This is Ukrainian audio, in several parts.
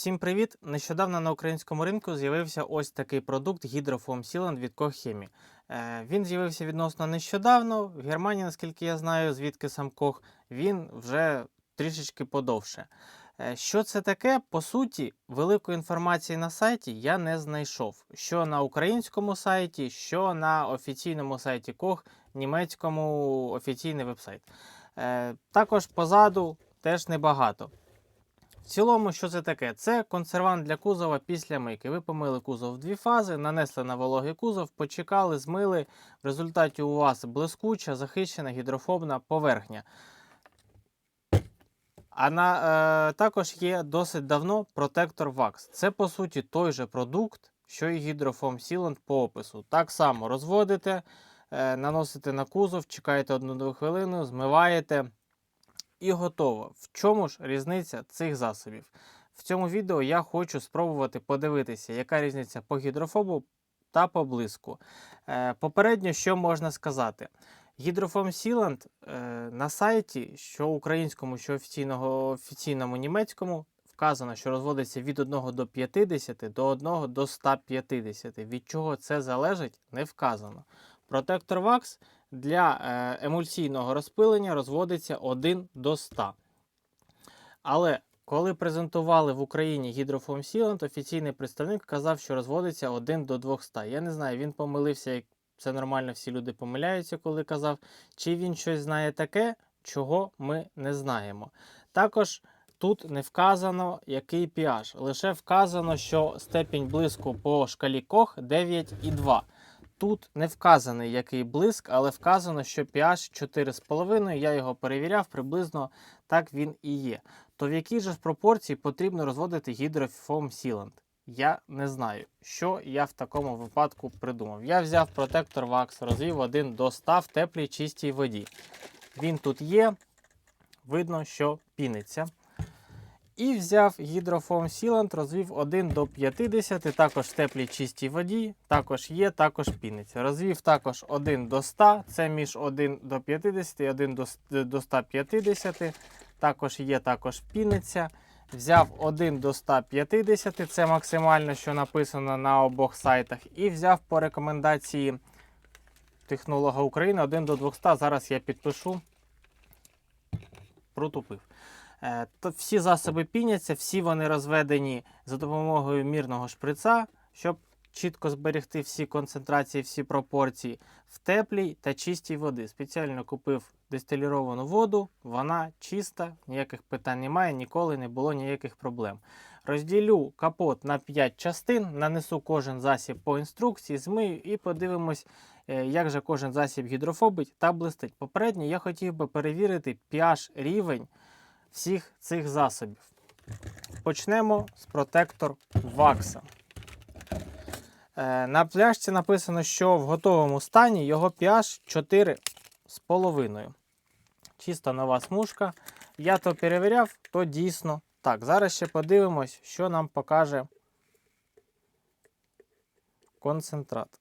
Всім привіт! Нещодавно на українському ринку з'явився ось такий продукт Hydrofoam Sealant від Кохемі. Він з'явився відносно нещодавно. В Германії, наскільки я знаю, звідки сам Кох, він вже трішечки подовше. Е, Що це таке? По суті, великої інформації на сайті я не знайшов. Що на українському сайті, що на офіційному сайті Кох, німецькому офіційний вебсайт. Е, Також позаду теж небагато. В цілому, що це таке? Це консервант для кузова після мийки. Ви помили кузов в дві фази, нанесли на вологий кузов, почекали, змили. В результаті у вас блискуча, захищена гідрофобна поверхня. А на, е, також є досить давно протектор Wax. Це по суті той же продукт, що і гідрофом Sealant по опису. Так само розводите, е, наносите на кузов, чекаєте 1-2 хвилини, змиваєте і готово. В чому ж різниця цих засобів? В цьому відео я хочу спробувати подивитися, яка різниця по гідрофобу та по блиску. Е, попередньо, що можна сказати? Гідрофом Sealant е, на сайті, що українському, що офіційного, офіційному німецькому, вказано, що розводиться від 1 до 50 до 1 до 150. Від чого це залежить, не вказано. Протектор Wax для е, емульсійного розпилення розводиться 1 до 100. Але коли презентували в Україні Hydrofoam Sealant, офіційний представник казав, що розводиться 1 до 200. Я не знаю, він помилився, як це нормально, всі люди помиляються, коли казав, чи він щось знає таке, чого ми не знаємо. Також тут не вказано, який pH. Лише вказано, що степінь блиску по шкалі Кох 9,2. Тут не вказаний який блиск, але вказано, що pH 4,5. Я його перевіряв, приблизно так він і є. То в якій же пропорції потрібно розводити гідрофом Sealant? Я не знаю, що я в такому випадку придумав. Я взяв протектор Wax, розвів 1 до 100 в теплій чистій воді. Він тут є, видно, що піниться. І взяв гідрофом Sealant, розвів 1 до 50, також в теплій чистій воді, також є, також піниться. Розвів також 1 до 100, це між 1 до 50 і 1 до до 150, також є, також піниться. Взяв 1 до 150, це максимально, що написано на обох сайтах. І взяв по рекомендації технолога України 1 до 200. Зараз я підпишу. Протупив. Е, То всі засоби піняться, всі вони розведені за допомогою мірного шприца, щоб чітко зберегти всі концентрації, всі пропорції в теплій та чистій води. Спеціально купив дистиліровану воду, вона чиста, ніяких питань немає, ніколи не було ніяких проблем. Розділю капот на 5 частин, нанесу кожен засіб по інструкції, змию і подивимось, е, як же кожен засіб гідрофобить та блистить. Попередньо я хотів би перевірити pH рівень всіх цих засобів. Почнемо з протектор вакса. Е, На пляшці написано, що в готовому стані його pH 4,5. Чиста нова смужка. Я то перевіряв, то дійсно так. Зараз ще подивимось, що нам покаже концентрат.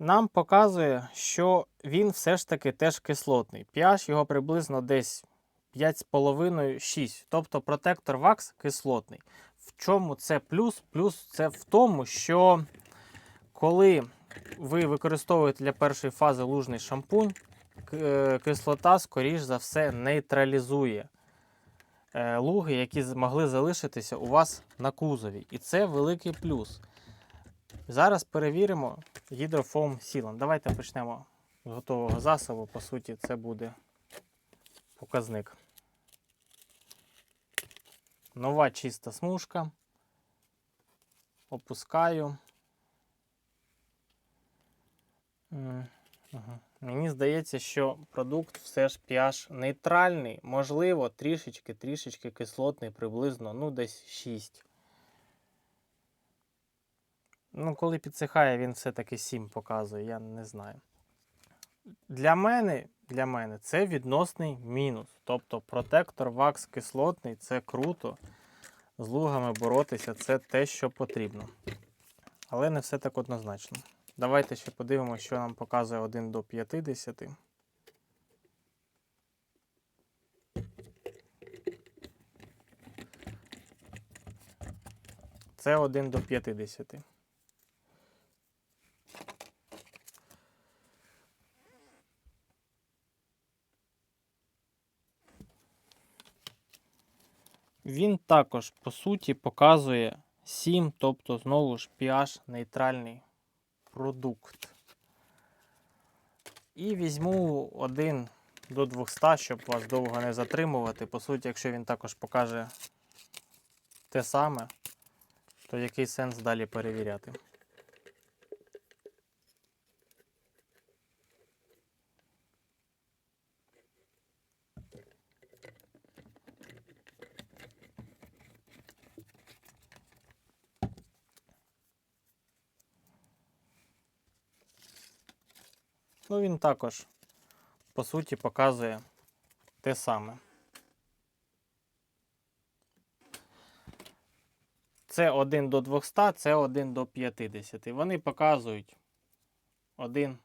Нам показує, що він все ж таки теж кислотний. pH його приблизно десь 5,5-6. Тобто протектор вакс кислотний. В чому це плюс? Плюс це в тому, що коли ви використовуєте для першої фази лужний шампунь, е, кислота, скоріш за все, нейтралізує е, луги, які змогли залишитися у вас на кузові. І це великий плюс. Зараз перевіримо гідрофом Sealant. Давайте почнемо з готового засобу. По суті, це буде показник. Нова чиста смужка. Опускаю. Мені здається, що продукт все ж pH нейтральний, можливо, трішечки, трішечки кислотний, приблизно, ну, десь 6. Ну, коли підсихає, він все-таки 7 показує, я не знаю. Для мене, для мене це відносний мінус. Тобто протектор вакс кислотний це круто. з лугами боротися це те, що потрібно. Але не все так однозначно. Давайте ще подивимося, що нам показує 1 до 50. Це 1 до 50. Він також, по суті, показує 7, тобто знову ж pH нейтральний продукт. І візьму 1 до 200, щоб вас довго не затримувати. По суті, якщо він також покаже те саме, то який сенс далі перевіряти? Ну, він також, по суті, показує те саме. Це 1 до 200, це 1 до 50. Вони показують один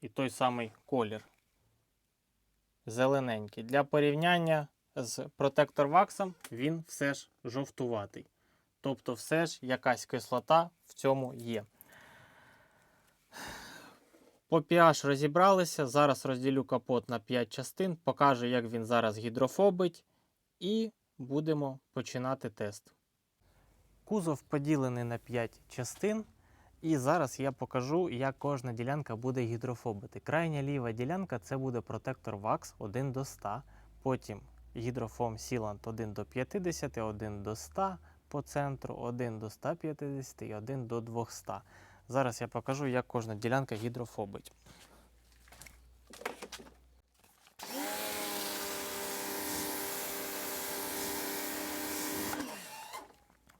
і той самий колір. Зелененький. Для порівняння з протектор ваксом він все ж жовтуватий. Тобто, все ж якась кислота в цьому є. По pH розібралися. Зараз розділю капот на 5 частин, покажу, як він зараз гідрофобить, і будемо починати тест. Кузов поділений на 5 частин. І зараз я покажу, як кожна ділянка буде гідрофобити. Крайня ліва ділянка це буде протектор VAX 1 до 100, потім гідрофом Sealant 1 до 50, 1 до 100 по центру, 1 до 150 і 1 до 200. Зараз я покажу, як кожна ділянка гідрофобить.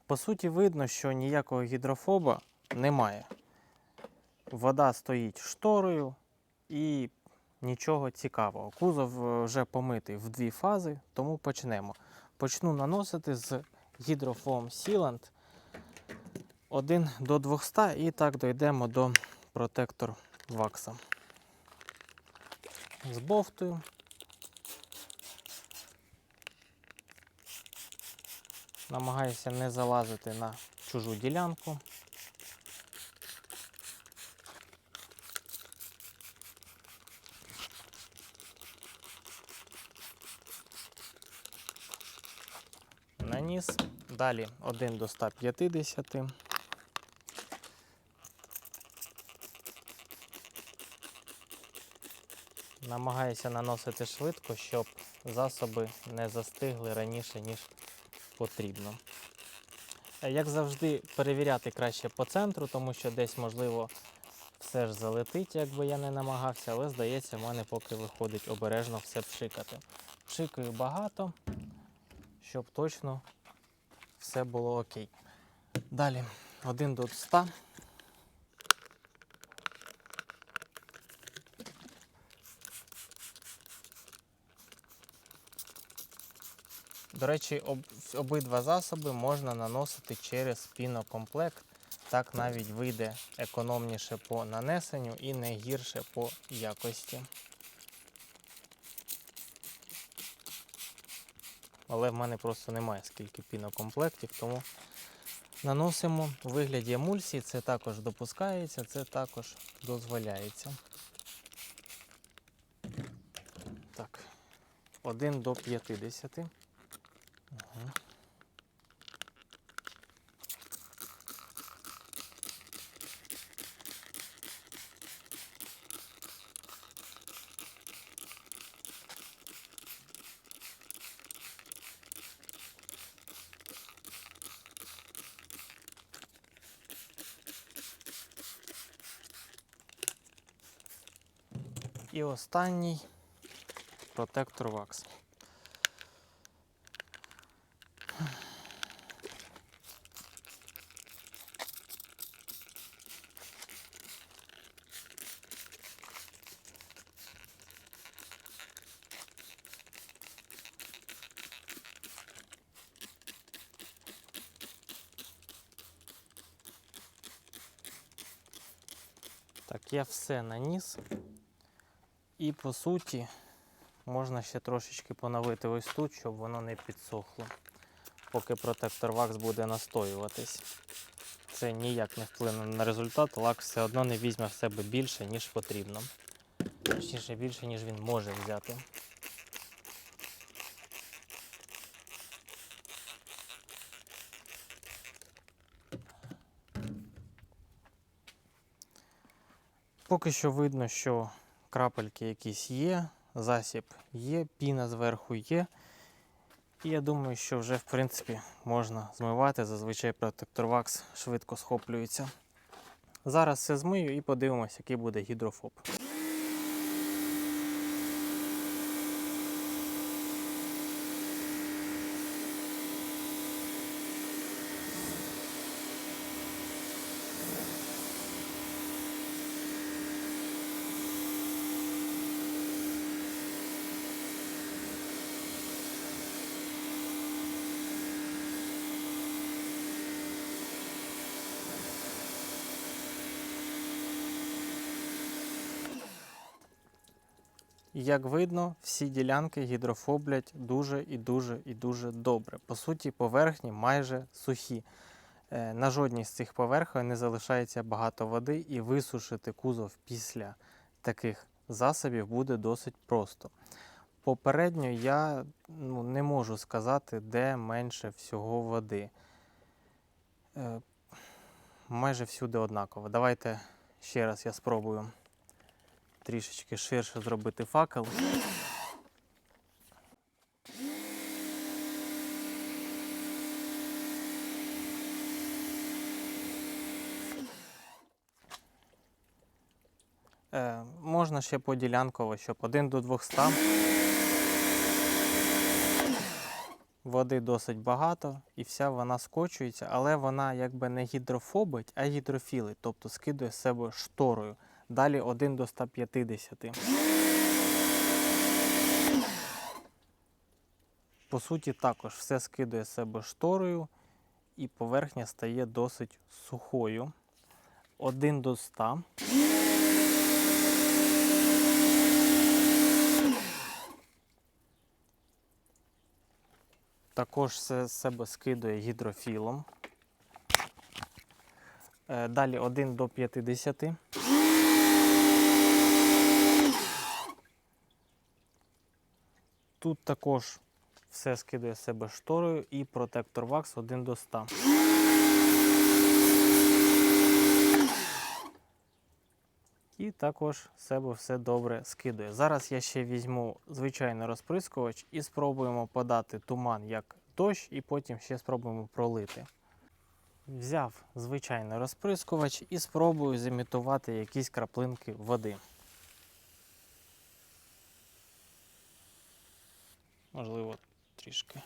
По суті, видно, що ніякого гідрофоба немає. Вода стоїть шторою і нічого цікавого. Кузов е, вже помитий в дві фази, тому почнемо. Почну наносити з гідрофом Sealant 1 до 200 і так дійдемо до протектор вакса. Збовтую. Намагаюся не залазити на чужу ділянку. Наніс. Далі 1 до 150. Намагаюся наносити швидко, щоб засоби не застигли раніше, ніж потрібно. Е, Як завжди, перевіряти краще по центру, тому що десь, можливо, все ж залетить, якби я не намагався, але здається, в мене поки виходить обережно все пшикати. Пшикаю багато, щоб точно все було окей. Далі 1 до 100. До речі, об, обидва засоби можна наносити через пінокомплект. Так навіть вийде економніше по нанесенню і не гірше по якості. Але в мене просто немає скільки пінокомплектів, тому наносимо у вигляді емульсії. Це також допускається, це також дозволяється. Так, 1 до 50. Ага. І останній протектор вакс. Так, я все наніс. І по суті можна ще трошечки поновити ось тут, щоб воно не підсохло, поки протектор вакс буде настоюватись. Це ніяк не вплине на результат, лак все одно не візьме в себе більше, ніж потрібно. Точніше, більше, ніж він може взяти. Поки що видно, що крапельки якісь є, засіб є, піна зверху є. І я думаю, що вже в принципі можна змивати. Зазвичай протектор вакс швидко схоплюється. Зараз все змию і подивимося, який буде гідрофоб. Як видно, всі ділянки гідрофоблять дуже і дуже і дуже добре. По суті, поверхні майже сухі. Е, На жодній з цих поверхонь не залишається багато води, і висушити кузов після таких засобів буде досить просто. Попередньо я ну, не можу сказати, де менше всього води. Е, Майже всюди однаково. Давайте ще раз я спробую трішечки ширше зробити факел. Е, можна ще поділянково, щоб 1 до 200. Води досить багато і вся вона скочується, але вона якби не гідрофобить, а гідрофілить, тобто скидує з себе шторою. Далі 1 до 150. По суті, також все скидує себе шторою, і поверхня стає досить сухою. 1 до 100. Також все себе скидує гідрофілом. Е, Далі 1 до 50. Тут також все скидає з себе шторою і протектор вакс 1 до 100. І також себе все добре скидує. Зараз я ще візьму звичайний розприскувач і спробуємо подати туман як дощ, і потім ще спробуємо пролити. Взяв звичайний розприскувач і спробую зімітувати якісь краплинки води. Можливо, трішки.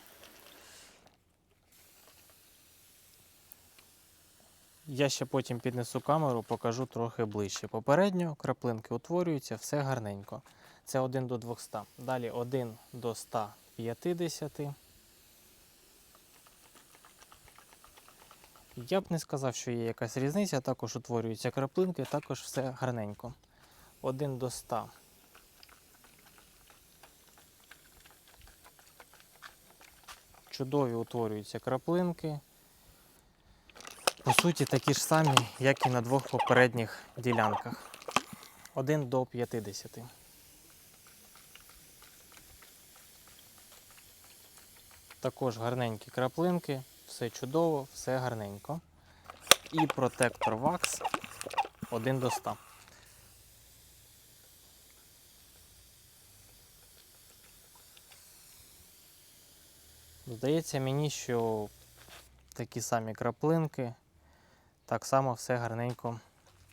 Я ще потім піднесу камеру, покажу трохи ближче. Попередньо краплинки утворюються, все гарненько. Це 1 до 200. Далі 1 до 150. Я б не сказав, що є якась різниця, також утворюються краплинки, також все гарненько. 1 до 100. Чудові утворюються краплинки. По суті, такі ж самі, як і на двох попередніх ділянках. 1 до 50. Також гарненькі краплинки, все чудово, все гарненько. І протектор вакс 1 до 100. Здається мені, що такі самі краплинки, так само все гарненько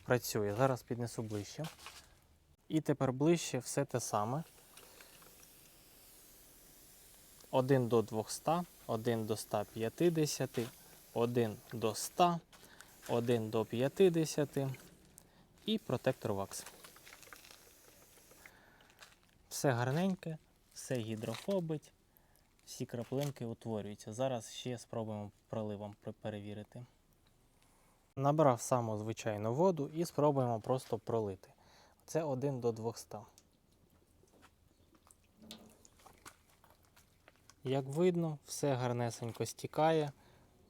працює. Зараз піднесу ближче. І тепер ближче все те саме. 1 до 200, 1 до 150, 1 до 100, 1 до 50 і протектор вакс. Все гарненьке, все гідрофобить, всі краплинки утворюються. Зараз ще спробуємо проливом перевірити. Набрав саму звичайну воду і спробуємо просто пролити. Це 1 до 200. Як видно, все гарнесенько стікає,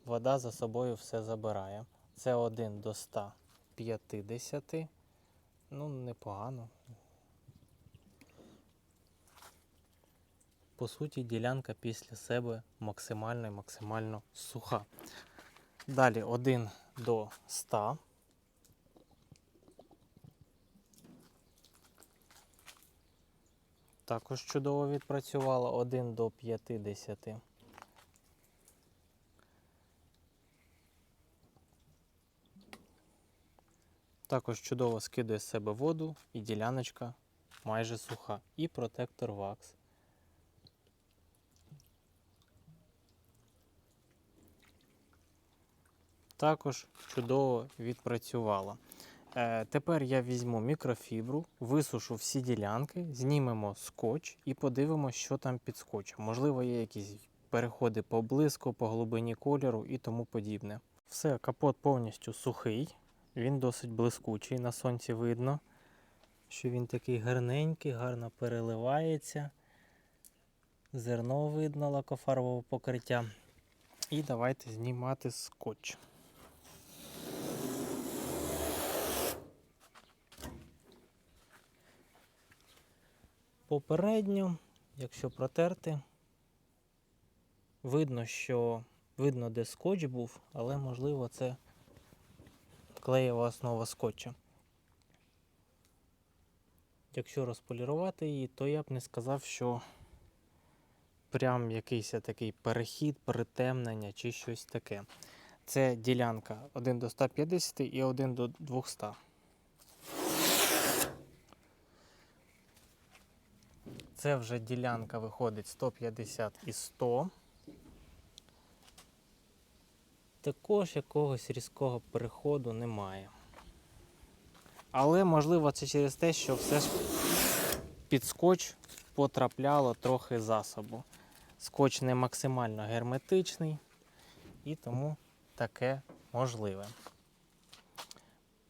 вода за собою все забирає. Це 1 до 150. Ну, непогано. По суті, ділянка після себе максимально і максимально суха. Далі 1 до 100. Також чудово відпрацювало 1 до 50. Також чудово скидує з себе воду і діляночка майже суха. І протектор вакс. Також чудово відпрацювала. Е, тепер я візьму мікрофібру, висушу всі ділянки, знімемо скотч і подивимося, що там під скотчем. Можливо, є якісь переходи по по глибині кольору і тому подібне. Все, капот повністю сухий, він досить блискучий, на сонці видно, що він такий гарненький, гарно переливається. Зерно видно лакофарбове покриття. І давайте знімати скотч. Попередньо, якщо протерти, видно, що видно, де скотч був, але можливо це клеєва основа скотча. Якщо розполірувати її, то я б не сказав, що прям якийсь такий перехід, притемнення чи щось таке. Це ділянка 1 до 150 і 1 до 200. Це вже ділянка виходить 150 і 100. Також якогось різкого переходу немає. Але можливо це через те, що все ж під скотч потрапляло трохи засобу. Скотч не максимально герметичний і тому таке можливе.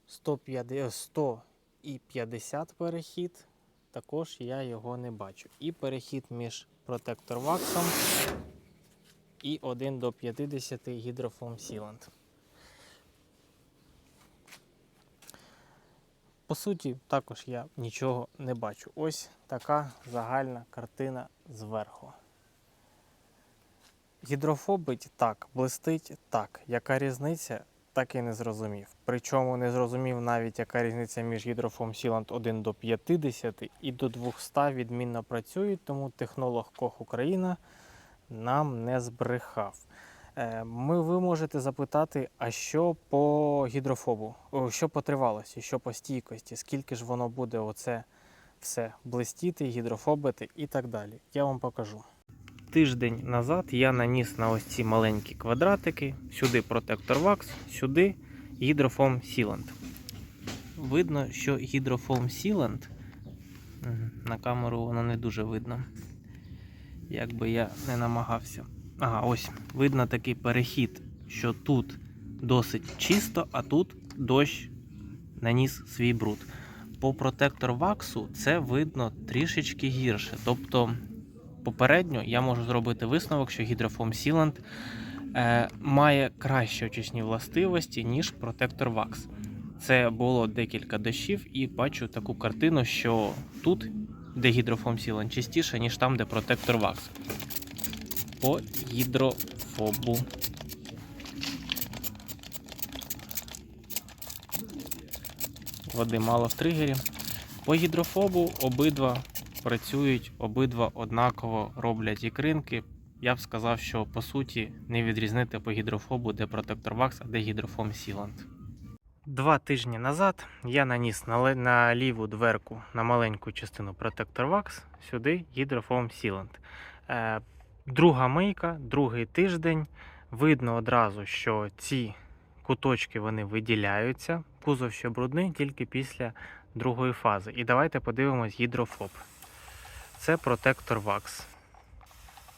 150, 100 і 50 перехід також я його не бачу. І перехід між протектор ваксом і 1 до 50 гідрофом Sealant. По суті, також я нічого не бачу. Ось така загальна картина зверху. Гідрофобить так, блистить так. Яка різниця, так і не зрозумів. Причому не зрозумів навіть, яка різниця між гідрофом Sealant 1 до 50 і до 200 відмінно працюють, тому технолог Кох Україна нам не збрехав. Е, Ми, ви можете запитати, а що по гідрофобу, що по тривалості, що по стійкості, скільки ж воно буде оце все блистіти, гідрофобити і так далі. Я вам покажу. Тиждень назад я наніс на ось ці маленькі квадратики, сюди протектор вакс, сюди гідрофом Sealant. Видно, що гідрофом Мгм, на камеру воно не дуже видно, як би я не намагався. Ага, ось видно такий перехід, що тут досить чисто, а тут дощ наніс свій бруд. По протектор ваксу це видно трішечки гірше. Тобто, попередньо я можу зробити висновок, що гідрофом Sealant е, має кращі очисні властивості, ніж протектор вакс. Це було декілька дощів, і бачу таку картину, що тут, де гідрофом Sealant, чистіше, ніж там, де протектор вакс по гідрофобу. Води мало в тригері. По гідрофобу обидва працюють, обидва однаково роблять ікринки. Я б сказав, що по суті не відрізнити по гідрофобу, де протектор вакс, а де гідрофом Sealant. Два тижні назад я наніс на, на ліву дверку на маленьку частину протектор вакс, сюди гідрофом Sealant. Е, Друга мийка, другий тиждень. Видно одразу, що ці куточки вони виділяються. Кузов ще брудний тільки після другої фази. І давайте подивимось гідрофоб. Це протектор вакс.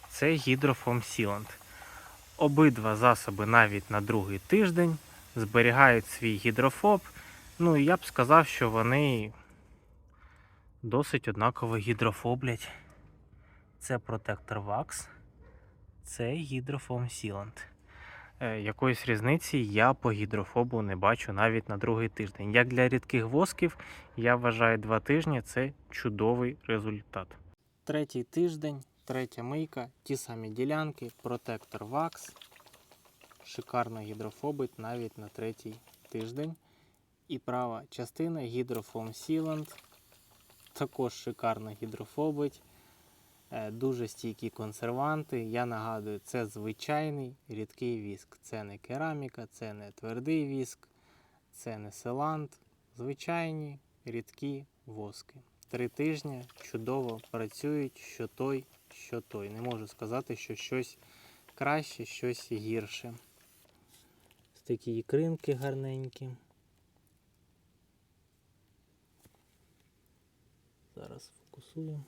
Це гідрофом Sealant. Обидва засоби навіть на другий тиждень зберігають свій гідрофоб. Ну і я б сказав, що вони досить однаково гідрофоблять. Це протектор Wax, це гідрофом Sealant. Е, Якоїсь різниці я по гідрофобу не бачу навіть на другий тиждень. Як для рідких восків, я вважаю, два тижні це чудовий результат. Третій тиждень, третя мийка, ті самі ділянки, протектор Wax. Шикарно гідрофобить навіть на третій тиждень. І права частина гідрофом Sealant. Також шикарно гідрофобить. Е, Дуже стійкі консерванти. Я нагадую, це звичайний рідкий віск. Це не кераміка, це не твердий віск, це не селант. Звичайні рідкі воски. Три тижні чудово працюють, що той, що той. Не можу сказати, що щось краще, щось гірше. Ось такі ікринки гарненькі. Зараз фокусую.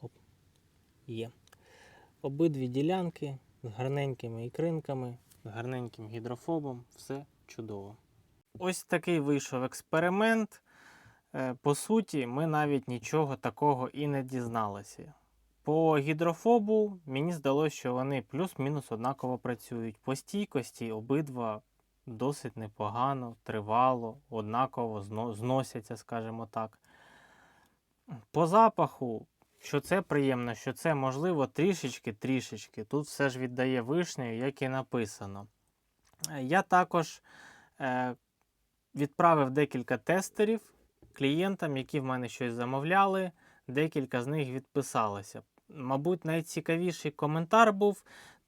Оп. Є. Обидві ділянки з гарненькими ікринками, з гарненьким гідрофобом. Все чудово. Ось такий вийшов експеримент. Е, По суті, ми навіть нічого такого і не дізналися. По гідрофобу мені здалося, що вони плюс-мінус однаково працюють. По стійкості обидва досить непогано, тривало, однаково зносяться, скажімо так. По запаху, що це приємно, що це можливо трішечки-трішечки. Тут все ж віддає вишнею, як і написано. Е, Я також е, відправив декілька тестерів клієнтам, які в мене щось замовляли. Декілька з них відписалися. Мабуть, найцікавіший коментар був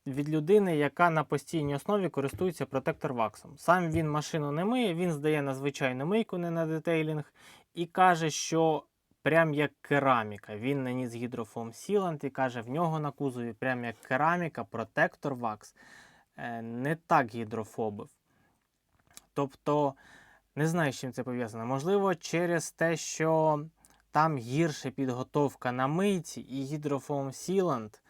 від людини, яка на постійній основі користується протектор ваксом. Сам він машину не миє, він здає на звичайну мийку, не на детейлінг, і каже, що прям як кераміка. Він наніс гідрофом Сілант і каже, в нього на кузові прям як кераміка, протектор вакс е, не так гідрофобив. Тобто, не знаю, з чим це пов'язано. Можливо, через те, що там гірша підготовка на мийці, і гідрофом Сілант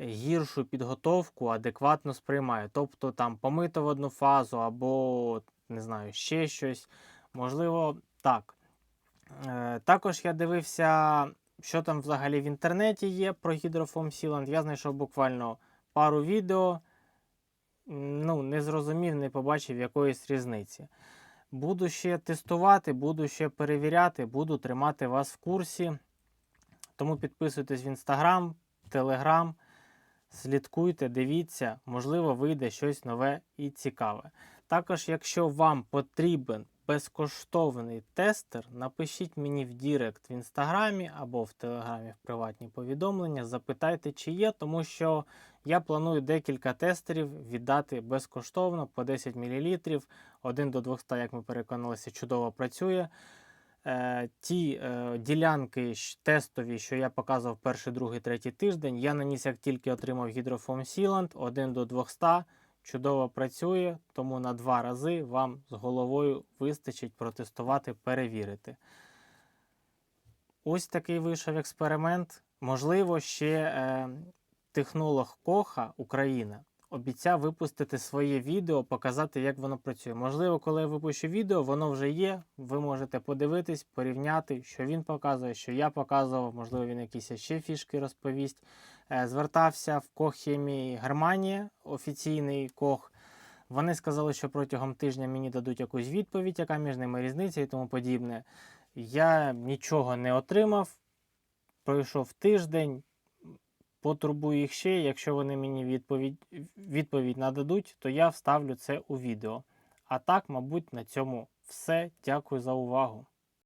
гіршу підготовку адекватно сприймає. Тобто там помито в одну фазу або не знаю, ще щось. Можливо, так. Е, також я дивився, що там взагалі в інтернеті є про гідрофом Сіланд. Я знайшов буквально пару відео. Ну, не зрозумів, не побачив якоїсь різниці. Буду ще тестувати, буду ще перевіряти, буду тримати вас в курсі. Тому підписуйтесь в інстаграм, телеграм, слідкуйте, дивіться, можливо, вийде щось нове і цікаве. Також, якщо вам потрібен безкоштовний тестер, напишіть мені в Дірект в інстаграмі або в телеграмі в приватні повідомлення. Запитайте, чи є, тому що я планую декілька тестерів віддати безкоштовно по 10 мл. 1 до 200, як ми переконалися, чудово працює. Е, ті е, ділянки тестові, що я показував перший, другий, третій тиждень, я наніс, як тільки отримав гідрофом Сіланд 1 до 200. Чудово працює, тому на два рази вам з головою вистачить протестувати, перевірити. Ось такий вийшов експеримент. Можливо, ще е, технолог Коха Україна обіцяв випустити своє відео, показати, як воно працює. Можливо, коли я випущу відео, воно вже є. Ви можете подивитись, порівняти, що він показує, що я показував. Можливо, він якісь ще фішки розповість. Е, Звертався в Коххімії Германія, офіційний Кох. Вони сказали, що протягом тижня мені дадуть якусь відповідь, яка між ними різниця і тому подібне. Я нічого не отримав. Пройшов тиждень, потурбую їх ще. Якщо вони мені відповідь, відповідь нададуть, то я вставлю це у відео. А так, мабуть, на цьому все. Дякую за увагу.